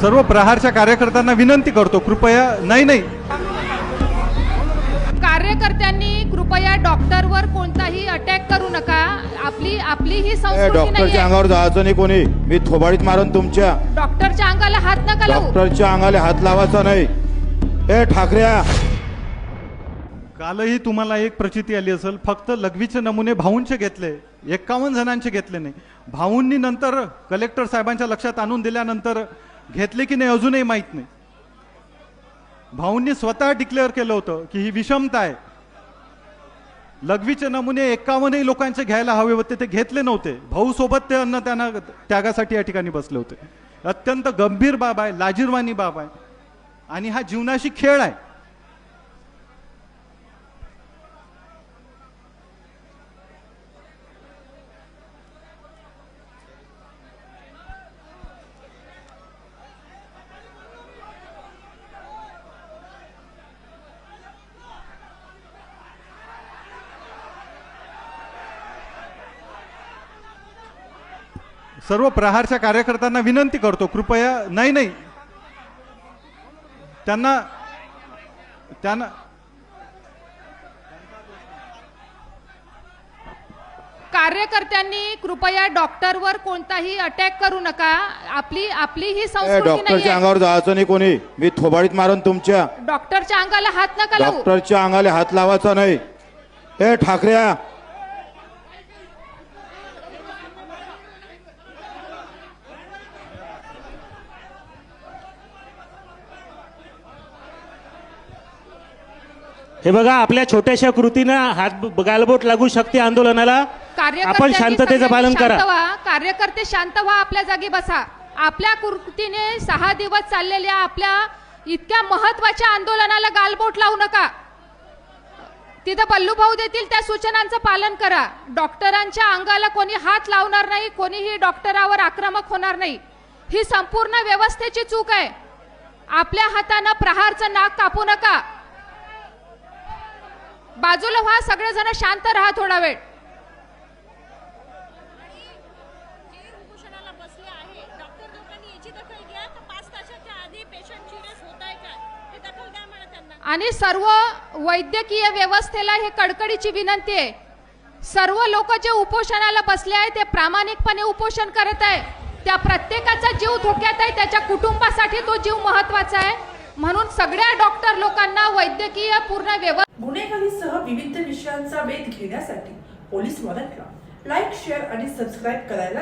सर्व प्रहारच्या कार्यकर्त्यांना विनंती करतो कृपया नाही नाही. कार्यकर्त्यांनी कृपया डॉक्टरवर कोणताही अटॅक करू नका. आपली आपली ही संस्कृती डॉक्टरच्या अंगावर जायचं नाही कोणी. मी थोबाडीत मारून तुमच्या. डॉक्टरच्या अंगाला हात नका लावू. डॉक्टरच्या अंगाला हात लावायचा नाही. ए ठाकऱ्या. कालही तुम्हाला एक प्रचिती आली असेल फक्त लघवीचे नमुने भाऊंचे घेतले. एक्कावन्न जणांचे घेतले नाही. भाऊंनी नंतर कलेक्टर साहेबांच्या लक्षात आणून दिल्यानंतर घेतले की नाही अजूनही माहीत नाही. भाऊंनी स्वतः डिक्लेअर केलं होतं की ही विषमता आहे. लघवीचे नमुने एकावन्नही लोकांचे घ्यायला हवे होते ते घेतले नव्हते. भाऊ सोबत ते अन्न त्यांना त्यागासाठी या ठिकाणी बसले होते. अत्यंत गंभीर बाब आहे लाजीरवाणी बाब आहे. आणि हा जीवनाशी खेळ आहे. सर्व प्रहारच्या कार्यकर्त्यांना विनंती करतो कृपया नाही नाही. त्यांना त्यांना कार्यकर्त्यांनी कृपया डॉक्टरवर कोणताही अटॅक करू नका. आपली आपली ही संस्कृती डॉक्टरच्या अंगावर जायचं नाही कोणी. मी थोबाडीत मारून तुमच्या. डॉक्टरच्या अंगाला हात नका लावू. डॉक्टरच्या अंगाला हात लावायचा नाही. ए ठाकऱ्या हे बघा आपल्या छोट्याशा कृतीनं हात गालबोट लागू शकते आंदोलनाला. आपण शांततेचं पालन करा. कार्यकर्ते शांत व्हा आपल्या जागी बसा. आपल्या कृतीने सहा दिवस चाललेल्या आपल्या इतक्या महत्त्वाच्या आंदोलनाला गालबोट लावू नका. तिथं बल्लू भाऊ देतील त्या सूचनांचं पालन करा. डॉक्टरांच्या अंगाला कोणी हात लावणार नाही कोणीही डॉक्टरावर आक्रमक होणार नाही. ही संपूर्ण व्यवस्थेची चूक आहे. आपल्या हातानं प्रहारचं नाक कापू नका. बाजूला व्हा सगळेजण शांत राहा थोडा वेळ. आणि सर्व वैद्यकीय व्यवस्थेला हे कडकडीची विनंती आहे. सर्व लोक जे उपोषणाला बसले आहे ते प्रामाणिकपणे उपोषण करत आहे. त्या प्रत्येकाचा जीव धोक्यात आहे त्याच्या कुटुंबासाठी तो जीव महत्त्वाचा आहे. म्हणून सगळ्या डॉक्टर लोकांना वैद्यकीय पूर्ण व्यवस्था गुन्हेगारीसह विविध विषयांचा वेध घेण्यासाठी पोलीस मदतला. लाईक शेअर आणि सबस्क्राईब करायला